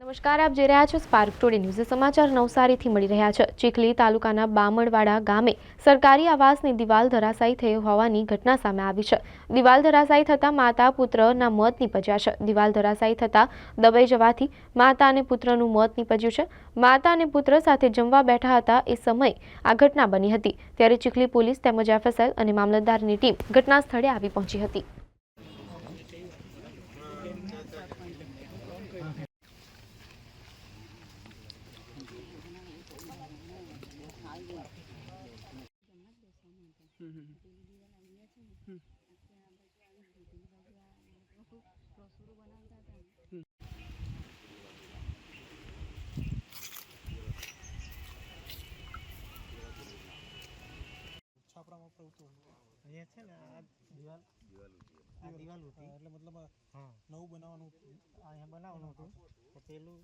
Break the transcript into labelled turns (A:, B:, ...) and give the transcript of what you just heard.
A: નમસ્કાર, આપ જોઈ રહ્યા છો સ્પાર્ક ટુડે ન્યૂઝ સમાચાર નવસારીથી મળી રહ્યા છે. ચીખલી તાલુકાના બામણવાડા ગામે સરકારી આવાસની દિવાલ ધરાશાયી થઈ હોવાની ઘટના સામે આવી છે. દિવાલ ધરાશાયી થતાં માતા પુત્રના મોત નીપજ્યા છે. દિવાલ ધરાશાયી થતાં દબાઈ જવાથી માતા અને પુત્રનું મોત નીપજ્યું છે. માતા અને પુત્ર સાથે જમવા બેઠા હતા એ સમયે આ ઘટના બની હતી. ત્યારે ચીખલી પોલીસ તેમજ એફએસએલ અને મામલતદારની ટીમ ઘટના સ્થળે આવી પહોંચી હતી.
B: છાપરામાં પ્રવૃત્તિ
C: અહીંયા છે ને આ દિવાલ દિવાલ હતી
B: એટલે મતલબ
C: હા
B: નવું બનાવવાનું
C: અહીંયા બનાવવાનું હતું. તો પેલું